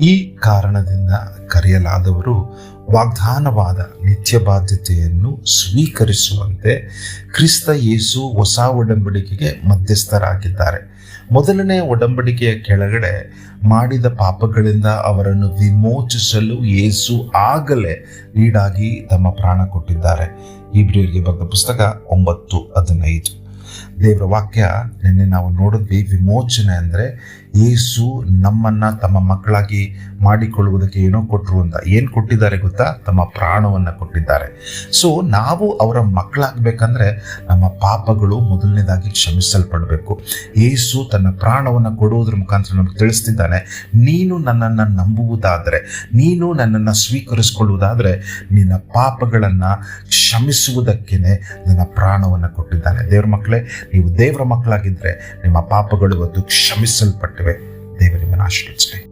ಈ ಕಾರಣದಿಂದ ಕರೆಯಲಾದವರು ವಾಗ್ದಾನವಾದ ನಿತ್ಯ ಬಾಧ್ಯತೆಯನ್ನು ಸ್ವೀಕರಿಸುವಂತೆ ಕ್ರಿಸ್ತ ಯೇಸು ಹೊಸ ಒಡಂಬಡಿಕೆಗೆ ಮಧ್ಯಸ್ಥರಾಗಿದ್ದಾರೆ. ಮೊದಲನೇ ಒಡಂಬಡಿಕೆಯ ಕೆಳಗಡೆ ಮಾಡಿದ ಪಾಪಗಳಿಂದ ಅವರನ್ನು ವಿಮೋಚಿಸಲು ಯೇಸು ಆಗಲೇ ನೀಡಾಗಿ ತಮ್ಮ ಪ್ರಾಣ ಕೊಟ್ಟಿದ್ದಾರೆ. ಇಬ್ರಿಯರಿಗೆ ಬರೆದ ಪುಸ್ತಕ ಒಂಬತ್ತು ಹದಿನೈದು. ದೇವರ ವಾಕ್ಯ ನಿನ್ನೆ ನಾವು ನೋಡಿದ್ವಿ, ವಿಮೋಚನೆ ಅಂದರೆ ಯೇಸು ನಮ್ಮನ್ನು ತಮ್ಮ ಮಕ್ಕಳಾಗಿ ಮಾಡಿಕೊಳ್ಳುವುದಕ್ಕೆ ಏನೋ ಕೊಟ್ಟರು ಅಂತ. ಏನು ಕೊಟ್ಟಿದ್ದಾರೆ ಗೊತ್ತಾ? ತಮ್ಮ ಪ್ರಾಣವನ್ನು ಕೊಟ್ಟಿದ್ದಾರೆ. ಸೊ ನಾವು ಅವರ ಮಕ್ಕಳಾಗಬೇಕಂದ್ರೆ ನಮ್ಮ ಪಾಪಗಳು ಮೊದಲನೇದಾಗಿ ಕ್ಷಮಿಸಲ್ಪಡಬೇಕು. ಯೇಸು ತನ್ನ ಪ್ರಾಣವನ್ನು ಕೊಡುವುದರ ಮುಖಾಂತರ ನಮಗೆ ತಿಳಿಸ್ತಿದ್ದಾನೆ, ನೀನು ನನ್ನನ್ನು ನಂಬುವುದಾದರೆ, ನೀನು ನನ್ನನ್ನು ಸ್ವೀಕರಿಸಿಕೊಳ್ಳುವುದಾದರೆ ನಿನ್ನ ಪಾಪಗಳನ್ನು ಕ್ಷಮಿಸುವುದಕ್ಕೇನೆ ನನ್ನ ಪ್ರಾಣವನ್ನು ಕೊಟ್ಟಿದ್ದಾನೆ. ದೇವ್ರ ಮಕ್ಕಳೇ ನೀವು ದೇವರ ಮಕ್ಕಳಾಗಿದ್ದರೆ ನಿಮ್ಮ ಪಾಪಗಳು ಇವತ್ತು ಕ್ಷಮಿಸಲ್ಪಟ್ಟಿವೆ. ದೇವರ ನಿಮ್ಮನ್ನು ಆಶೀರ್ವದಿಸಲಿ